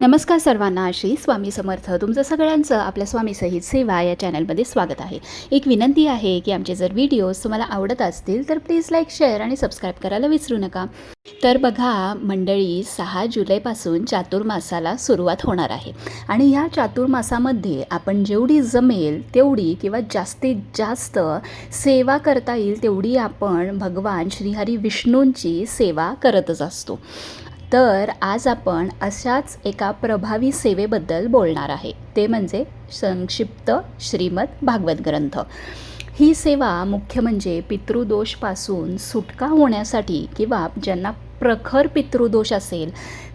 नमस्कार सर्वांना श्री स्वामी समर्थ. तुमचं सगळ्यांचं आपल्या स्वामी सहित सेवा या चॅनलमध्ये स्वागत आहे. एक विनंती आहे की आमचे जर व्हिडिओज तुम्हाला आवडत असतील तर प्लीज लाईक शेअर आणि सबस्क्राईब करायला विसरू नका. तर बघा मंडळी सहा जुलैपासून चातुर्मासाला सुरुवात होणार आहे. आणि ह्या चातुर्मासामध्ये आपण जेवढी जमेल तेवढी किंवा जास्तीत जास्त सेवा करता येईल तेवढी आपण भगवान श्रीहरी विष्णूंची सेवा करतच असतो. तर आज आपण अशाच एका प्रभावी सेवेबद्दल बोलणार आहे. ते म्हणजे संक्षिप्त श्रीमद भागवत ग्रंथ. ही सेवा मुख्य म्हणजे पितृदोषपासून सुटका होण्यासाठी किंवा ज्यांना प्रखर पितृदोष असेल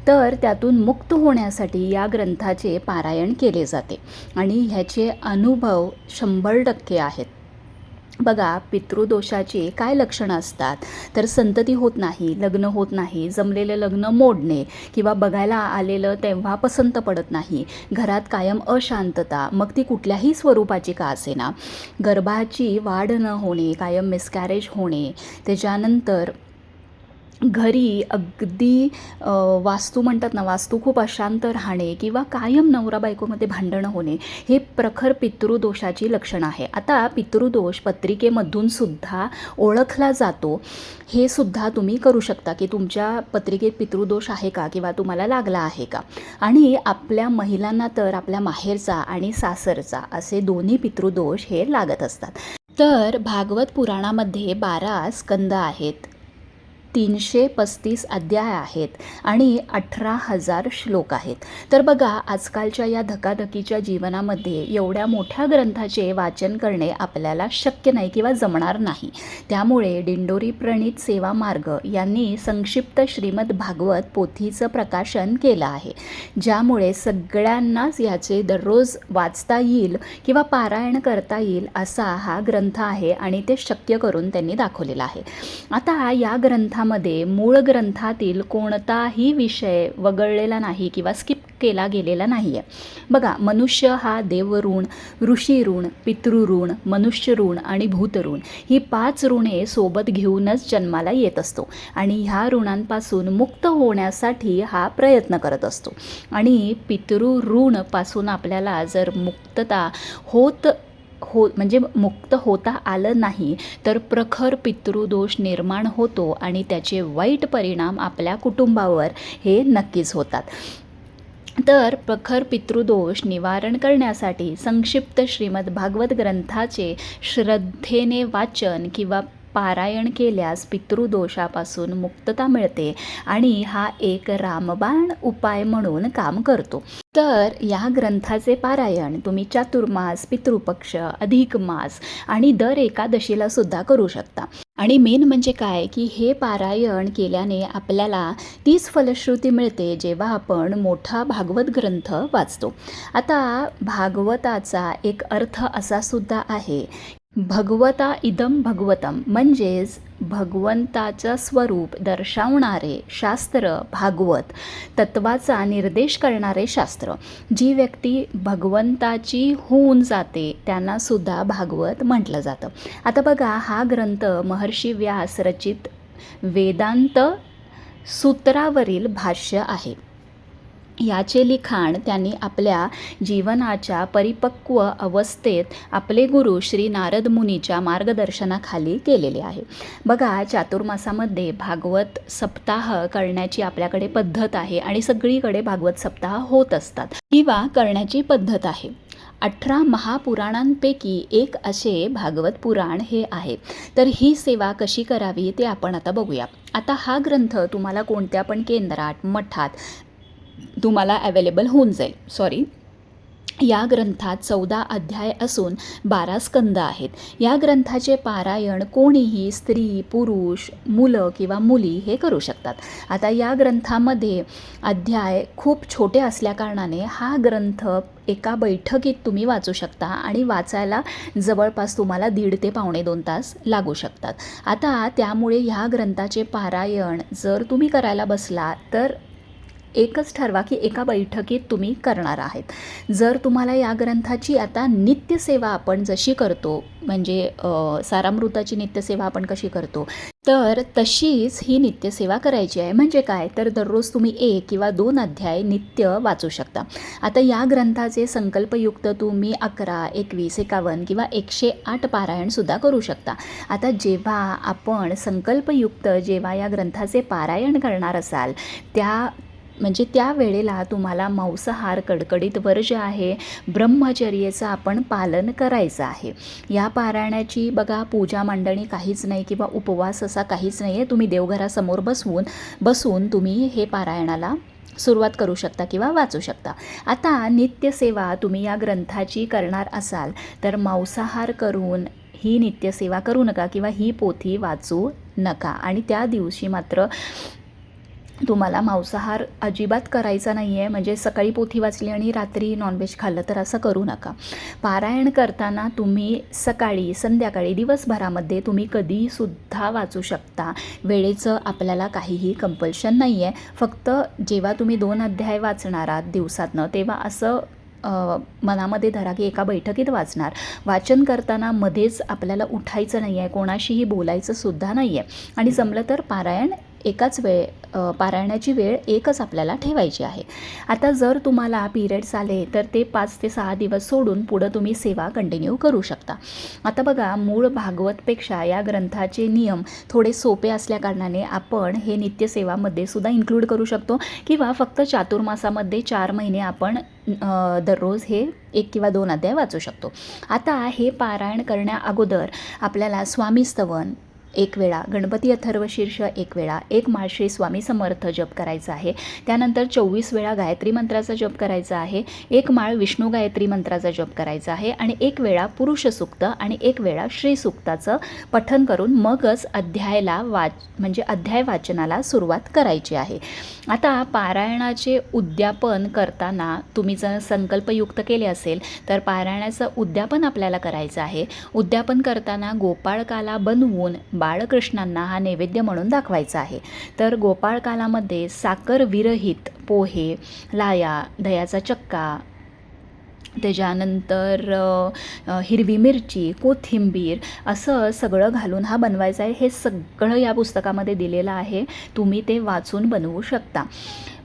तर त्यातून मुक्त होण्यासाठी या ग्रंथाचे पारायण केले जाते. आणि ह्याचे अनुभव शंभर टक्के आहेत. बघा पितृदोषाचे काय लक्षणं असतात? तर संतती होत नाही लग्न होत नाही जमलेलं लग्न मोडणे किंवा बघायला आलेलं तेव्हा पसंत पडत नाही. घरात कायम अशांतता मग ती कुठल्याही स्वरूपाची का असेना? गर्भाची वाढ न होणे कायम मिसकॅरेज होणे त्याच्यानंतर घरी अगदी वास्तू म्हणतात ना वास्तू खूप अशांत राहणे किंवा कायम नवरा बायकोमध्ये भांडणं होणे हे प्रखर पितृदोषाची लक्षणं आहे. आता पितृदोष पत्रिकेमधून सुद्धा ओळखला जातो. हे सुद्धा तुम्ही करू शकता की तुमच्या पत्रिकेत पितृदोष आहे का किंवा तुम्हाला लागला आहे का? आणि आपल्या महिलांना तर आपल्या माहेरचा आणि सासरचा असे दोन्ही पितृदोष हे लागत असतात. तर भागवत पुराणामध्ये बारा स्कंद आहेत. तीनशे पस्तीस अध्याय आहेत आणि अठरा हजार श्लोक आहेत. तर बघा आजकालच्या या धकाधकीच्या जीवनामध्ये एवढ्या मोठ्या ग्रंथाचे वाचन करणे आपल्याला शक्य नाही किंवा जमणार नाही. त्यामुळे दिंडोरी प्रणित सेवा मार्ग यांनी संक्षिप्त श्रीमद भागवत पोथीचं प्रकाशन केलं आहे. ज्यामुळे सगळ्यांनाच याचे दररोज वाचता येईल किंवा पारायण करता येईल असा हा ग्रंथ आहे आणि ते शक्य करून त्यांनी दाखवलेला आहे. आता या ग्रंथा ग्रंथामध्ये मूळ ग्रंथातील कोणताही विषय वगळलेला नाही किंवा स्किप केला गेलेला नाही आहे बघा मनुष्य हा देवऋण ऋषी ऋण पितृऋण मनुष्य ऋण आणि भूतऋण ही पाच ऋणे सोबत घेऊनच जन्माला येत असतो आणि ह्या ऋणांपासून मुक्त होण्यासाठी हा प्रयत्न करत असतो. आणि पितृऋणपासून आपल्याला जर मुक्तता होत हो म्हणजे मुक्त होता आलं नाही तर प्रखर पितृदोष निर्माण होतो आणि त्याचे वाईट परिणाम आपल्या कुटुंबावर हे नक्कीच होतात. तर प्रखर पितृदोष निवारण करण्यासाठी संक्षिप्त श्रीमद भागवत ग्रंथाचे श्रद्धेने वाचन किंवा पारायण केल्यास पितृदोषापासून मुक्तता मिळते आणि हा एक रामबाण उपाय म्हणून काम करतो. तर या ग्रंथाचे पारायण तुम्ही चातुर्मास पितृपक्ष अधिक मास आणि दर एकादशीला सुद्धा करू शकता. आणि मेन म्हणजे काय? की हे पारायण केल्याने आपल्याला तीच फलश्रुती मिळते जेव्हा आपण मोठा भागवत ग्रंथ वाचतो. आता भागवताचा एक अर्थ असा सुद्धा आहे भगवता इदम भगवतम म्हणजेच भगवंताचं स्वरूप दर्शवणारे शास्त्र भागवत तत्वाचा निर्देश करणारे शास्त्र. जी व्यक्ती भगवंताची होऊन जाते त्यांनासुद्धा भागवत म्हटलं जातं. आता बघा हा ग्रंथ महर्षी व्यास रचित वेदांत सूत्रावरील भाष्य आहे. याचे लिखाण त्यांनी आपल्या जीवनाच्या परिपक्व अवस्थेत आपले गुरु श्री नारद मुनीच्या मार्गदर्शनाखाली केलेले आहे. बघा चातुर्मासामध्ये भागवत सप्ताह करण्याची आपल्याकडे पद्धत आहे आणि सगळीकडे भागवत सप्ताह होत असतात. किंवा करण्याची पद्धत आहे. अठरा महापुराणांपैकी एक असे भागवत पुराण हे आहे. तर ही सेवा कशी करावी ते आपण आता बघूया. आता हा ग्रंथ तुम्हाला कोणत्या पण केंद्रात मठात तुम्हाला अवेलेबल होऊन जाईल. सॉरी या ग्रंथात चौदा अध्याय असून बारा स्कंद आहेत. या ग्रंथाचे पारायण कोणीही स्त्री पुरुष मुलं किंवा मुली हे करू शकतात. आता या ग्रंथामध्ये अध्याय खूप छोटे असल्याकारणाने हा ग्रंथ एका बैठकीत तुम्ही वाचू शकता आणि वाचायला जवळपास तुम्हाला दीड ते पावणे दोन तास लागू शकतात. आता त्यामुळे ह्या ग्रंथाचे पारायण जर तुम्ही करायला बसला तर एकच ठरवा की एका बैठकीत तुम्ही करणार आहेत. जर तुम्हाला या ग्रंथाची आता नित्यसेवा आपण जशी करतो म्हणजे सारामृताची नित्यसेवा आपण कशी करतो तर तशीच ही नित्यसेवा करायची आहे. म्हणजे काय? तर दररोज तुम्ही एक किंवा दोन अध्याय नित्य वाचू शकता. आता या ग्रंथाचे संकल्पयुक्त तुम्ही अकरा एकवीस एकावन्न किंवा एकशे आठ पारायणसुद्धा करू शकता. आता जेव्हा आपण संकल्पयुक्त जेव्हा या ग्रंथाचे पारायण करणार असाल त्या म्हणजे त्या वेळेला तुम्हाला मांसाहार कडकडीत वर्ज आहे ब्रह्मचर्याचं आपण पालन करायचं आहे. या पारायणाची बघा पूजा मांडणी काहीच नाही किंवा उपवास असा काहीच नाही आहे तुम्ही देवघरासमोर बसवून बसून तुम्ही हे पारायणाला सुरुवात करू शकता किंवा वाचू शकता. आता नित्यसेवा तुम्ही या ग्रंथाची करणार असाल तर मांसाहार करून ही नित्यसेवा करू नका किंवा ही पोथी वाचू नका. आणि त्या दिवशी मात्र तुम्हाला मांसाहार अजिबात करायचा नाही आहे म्हणजे सकाळी पोथी वाचली आणि रात्री नॉनव्हेज खाल्लं तर असं करू नका. पारायण करताना तुम्ही सकाळी संध्याकाळी दिवसभरामध्ये तुम्ही कधीसुद्धा वाचू शकता. वेळेचं आपल्याला काहीही कंपल्शन नाही आहे फक्त जेव्हा तुम्ही दोन अध्याय वाचणार आहात दिवसातनं तेव्हा असं मनामध्ये धरा की एका बैठकीत वाचणार. वाचन करताना मध्येच आपल्याला उठायचं नाही आहे कोणाशीही बोलायचं सुद्धा नाही आहे आणि जमलं तर पारायण एकाच वेळ पारायणाची वेळ एकच आपल्याला ठेवायची आहे. आता जर तुम्हाला पिरियड्स आले तर ते पाच ते सहा दिवस सोडून पुढं तुम्ही सेवा कंटिन्यू करू शकता. आता बघा मूळ भागवतपेक्षा या ग्रंथाचे नियम थोडे सोपे असल्याकारणाने आपण हे नित्यसेवामध्ये सुद्धा इन्क्लूड करू शकतो. किंवा फक्त चातुर्मासामध्ये चार महिने आपण दररोज हे एक किंवा दोन अध्याय वाचू शकतो. आता हे पारायण करण्या अगोदर आपल्याला स्वामी स्तवन एक वेळा गणपती अथर्वशीर्ष एक वेळा एक माळ श्री स्वामी समर्थ जप करायचा आहे. त्यानंतर चोवीस वेळा गायत्री मंत्राचा जप करायचा आहे. एक माळ विष्णू गायत्री मंत्राचा जप करायचा आहे. आणि एक वेळा पुरुष सुक्त आणि एक वेळा श्री सुक्ताचं पठन करून मगच अध्यायला वाच म्हणजे अध्याय वाचनाला सुरुवात करायची आहे. आता पारायणाचे उद्यापन करताना तुम्ही जर संकल्पयुक्त केले असेल तर पारायणाचं उद्यापन आपल्याला करायचं आहे. उद्यापन करताना गोपाळकाला बनवून बाळकृष्णांना हा नैवेद्य म्हणून दाखवायचा आहे. तर गोपाळकालामध्ये साखर विरहित पोहे लाया दह्याचा चक्का त्याच्यानंतर हिरवी मिरची कोथिंबीर असं सगळं घालून हा बनवायचा आहे. हे सगळं या पुस्तकामध्ये दिलेलं आहे. तुम्ही ते वाचून बनवू शकता.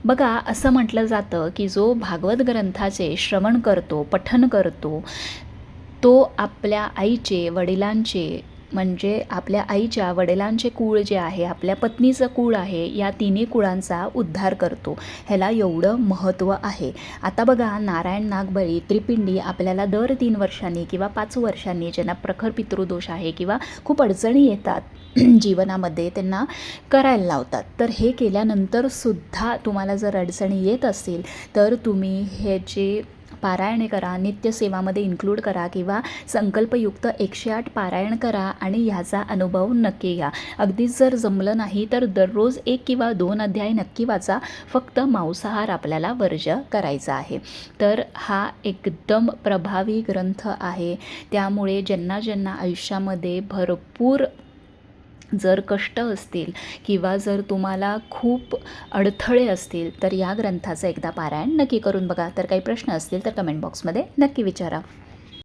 बघा असं म्हटलं जातं की जो भागवत ग्रंथाचे श्रवण करतो पठन करतो तो आपल्या आईचे वडिलांचे म्हणजे आपल्या आईच्या वडिलांचे कुळ जे आहे आपल्या पत्नीचं कुळ आहे या तिन्ही कुळांचा उद्धार करतो. ह्याला एवढं महत्त्व आहे. आता बघा नारायण नागबळी त्रिपिंडी आपल्याला दर तीन वर्षांनी किंवा पाच वर्षांनी ज्यांना प्रखर पितृदोष आहे किंवा खूप अडचणी येतात जीवनामध्ये त्यांना करायला लावतात. तर हे केल्यानंतर सुद्धा तुम्हाला जर अडचणी येत असतील तर तुम्ही हे जे पारायणे करा नित्यसेवामध्ये इन्क्लूड करा किंवा संकल्पयुक्त एकशे आठ पारायण करा आणि ह्याचा अनुभव नक्की घ्या. अगदीच जर जमलं नाही तर दररोज एक किंवा दोन अध्याय नक्की वाचा. फक्त मांसाहार आपल्याला वर्ज करायचा आहे. तर हा एकदम प्रभावी ग्रंथ आहे. त्यामुळे ज्यांना ज्यांना आयुष्यामध्ये भरपूर जर कष्ट असतील किंवा जर तुम्हाला खूप अडथळे असतील तर या ग्रंथाचं एकदा पारायण नक्की करून बघा. तर काही प्रश्न असतील तर कमेंट बॉक्समध्ये नक्की विचारा.